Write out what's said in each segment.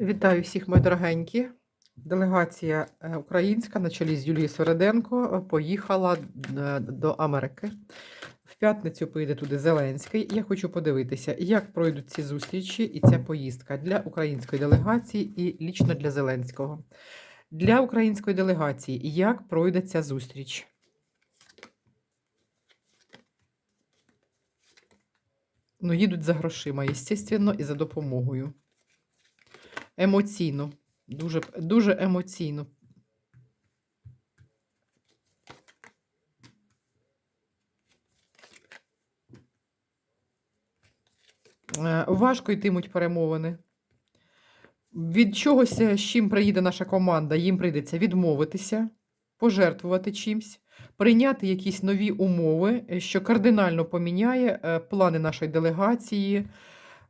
Вітаю всіх, мої дорогенькі. Делегація е, українська на чолі з Юлією Свереденко е, поїхала е, до Америки. В п'ятницю поїде туди Зеленський. Я хочу подивитися, як пройдуть ці зустрічі і ця поїздка для української делегації і лічно для Зеленського. Для української делегації, як пройде ця зустріч? Ну, їдуть за грошима, естественно, і за допомогою. Емоційно. Дуже, дуже емоційно. Е, Важко йтимуть перемовини. Від чогось, е, з чим приїде наша команда, їм прийдеться відмовитися, пожертвувати чимсь, прийняти якісь нові умови, е, що кардинально поміняє плани нашої делегації.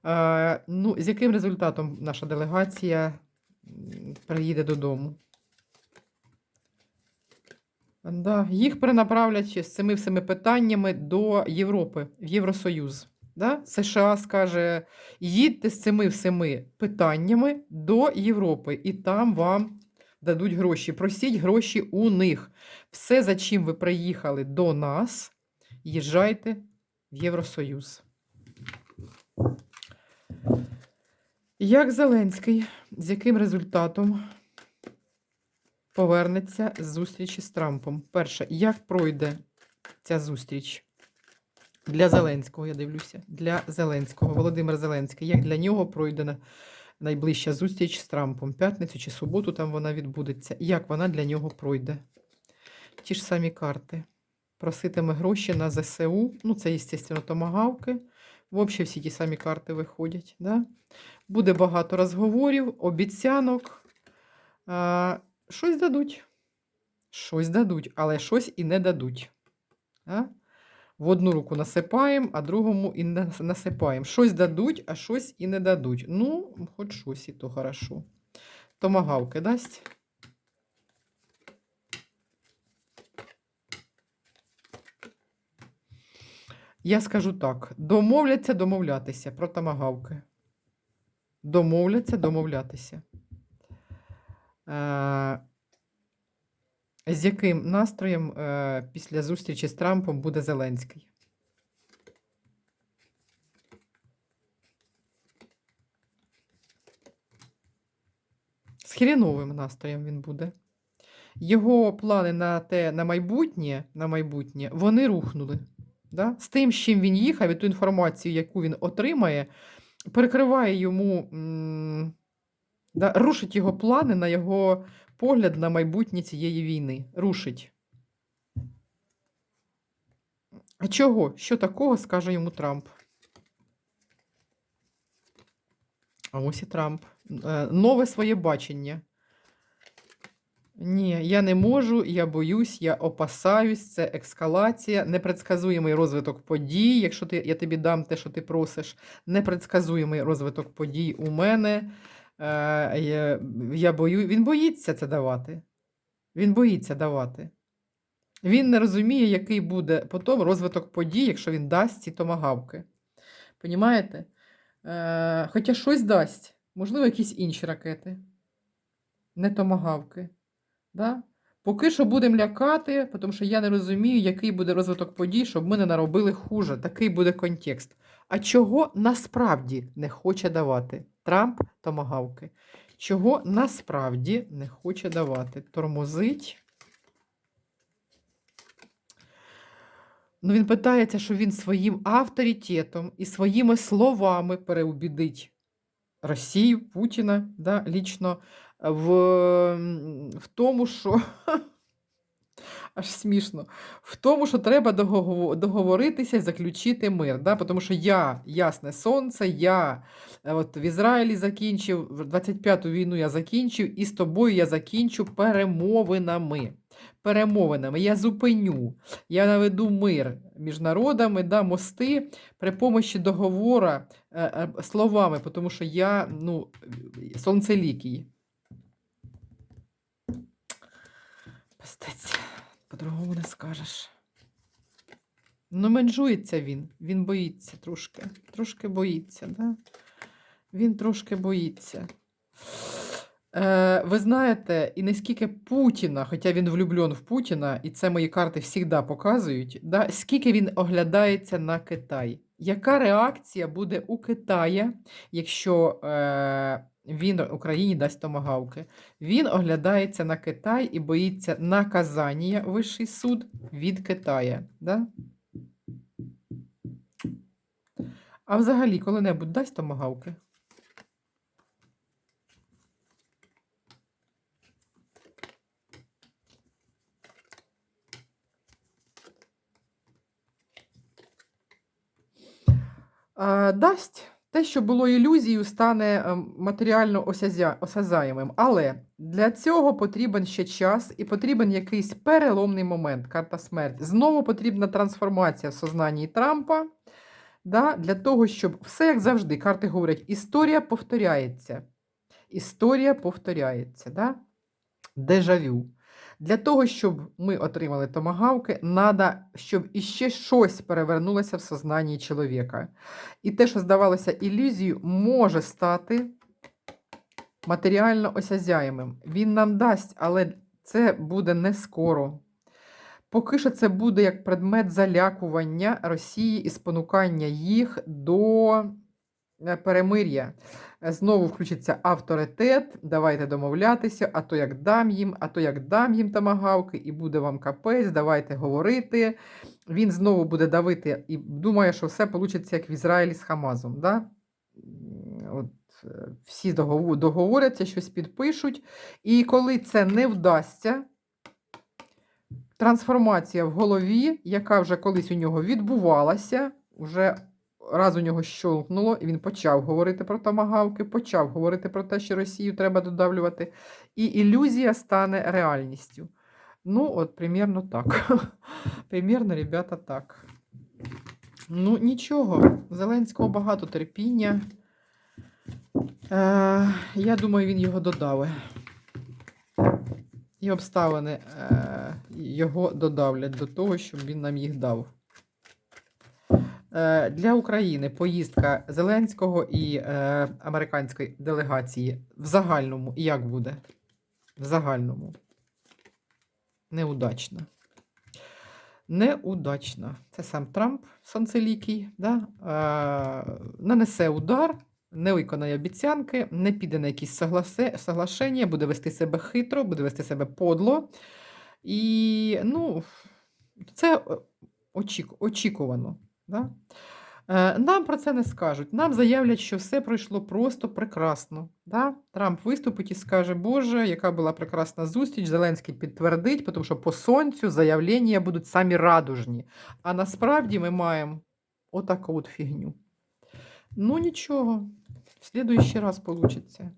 Е, Ну, з яким результатом наша делегація приїде додому? Да, їх перенаправлять з цими всіми питаннями до Європи, в Євросоюз. Да? США скаже: їдьте з цими всіми питаннями до Європи, і там вам дадуть гроші. Просіть гроші у них. Все, за чим ви приїхали до нас, їжджайте в Євросоюз. Як Зеленський, з яким результатом повернеться з зустрічі з Трампом? Перше, як пройде ця зустріч? Для Зеленського, я дивлюся. Для Зеленського. Володимир Зеленський. Як для нього пройде найближча зустріч з Трампом? П'ятницю чи суботу там вона відбудеться. Як вона для нього пройде? Ті ж самі карти. Проситиме гроші на ЗСУ. Ну, це, звісно, томагавки. Взагалі всі ті самі карти виходять. Да? Буде багато розговорів, обіцянок. А, щось дадуть. Щось дадуть, але щось і не дадуть. А? В одну руку насипаємо, а другому і насипаємо. Щось дадуть, а щось і не дадуть. Ну, хоч щось і то хорошо. Томагавки дасть. Я скажу так: домовляться домовлятися про томагавки. Домовляться домовлятися. Е, з яким настроєм е, після зустрічі з Трампом буде Зеленський? З хріновим настроєм він буде. Його плани на те, на майбутнє, на майбутнє вони рухнули. Да? З тим, з чим він їхав, і ту інформацію, яку він отримає, перекриває йому, да, рушить його плани на його погляд на майбутнє цієї війни. Рушить. А чого? Що такого скаже йому Трамп? А ось і Трамп. Е, Нове своє бачення. Ні, я не можу, я боюсь, я опасаюсь, це ескалація, непредсказуємий розвиток подій. Якщо ти, я тобі дам те, що ти просиш, непредсказуємий розвиток подій у мене. Е, я, я бою... Він боїться це давати. Він боїться давати. Він не розуміє, який буде потім розвиток подій, якщо він дасть ці томагавки. Понімаєте? Е, хоча щось дасть, можливо, якісь інші ракети. Не томагавки. Да? Поки що будемо лякати, тому що я не розумію, який буде розвиток подій, щоб ми не наробили хуже. Такий буде контекст. А чого насправді не хоче давати Трамп томагавки? Чого насправді не хоче давати? Тормозить. Ну, він питається, що він своїм авторитетом і своїми словами переубідить Росію, Путіна, да, лічно в, в тому, що аж смішно, в тому, що треба договоритися і заключити мир. Да? Тому що я, ясне сонце, я е, от в Ізраїлі закінчив, 25-ту війну я закінчив, і з тобою я закінчу перемовинами. Перемовинами. Я зупиню, я наведу мир між народами, да, мости при помощі договора е, е, словами, тому що я ну, сонцелікий. Пестець, по-другому не скажеш. Ну, менжується він, він боїться трошки. Трошки боїться, да? Він трошки боїться. Е, ви знаєте, і наскільки Путіна, хоча він влюблен в Путіна, і це мої карти завжди показують, да, скільки він оглядається на Китай. Яка реакція буде у Китая, якщо е, він Україні дасть томагавки? Він оглядається на Китай і боїться наказання Вищий суд від Китая. Да? А взагалі, коли-небудь дасть томагавки? Е, дасть те, що було ілюзією, стане е, матеріально осязаємим. Але для цього потрібен ще час і потрібен якийсь переломний момент, карта смерті. Знову потрібна трансформація в сознанні Трампа. Да, для того, щоб все як завжди, карти говорять, історія повторяється. Історія повторяється. Да? Дежавю. Для того, щоб ми отримали томагавки, треба, щоб іще щось перевернулося в сознанні чоловіка. І те, що здавалося ілюзією, може стати матеріально осязяємим. Він нам дасть, але це буде не скоро. Поки що це буде як предмет залякування Росії і спонукання їх до перемир'я. Е, Знову включиться авторитет, давайте домовлятися, а то як дам їм, а то як дам їм тамагавки, і буде вам капець, давайте говорити. Він знову буде давити і думає, що все вийде як в Ізраїлі з Хамазом. Да? От, е, всі договоряться, щось підпишуть. І коли це не вдасться, трансформація в голові, яка вже колись у нього відбувалася, вже раз у нього щолкнуло, і він почав говорити про томагавки, почав говорити про те, що Росію треба додавлювати, і ілюзія стане реальністю. Ну, от, примірно так. примірно, ребята, так. Ну, нічого, Зеленського багато терпіння. Е, я думаю, він його додавить. І обставини е, його додавлять до того, щоб він нам їх дав. Е, для України поїздка Зеленського і е, американської делегації в загальному як буде? В загальному. Неудачна. Неудачна. Це сам Трамп сонцелікий, да? е, нанесе удар, не виконає обіцянки, не піде на якісь соглашення, буде вести себе хитро, буде вести себе подло. І ну, це очік, очікувано. Да? Е, Нам про це не скажуть. Нам заявлять, що все пройшло просто прекрасно. Да? Трамп виступить і скаже, Боже, яка була прекрасна зустріч. Зеленський підтвердить, тому що по сонцю заявлення будуть самі радужні. А насправді ми маємо отаку от фігню. Ну нічого, в слідуючий раз вийде.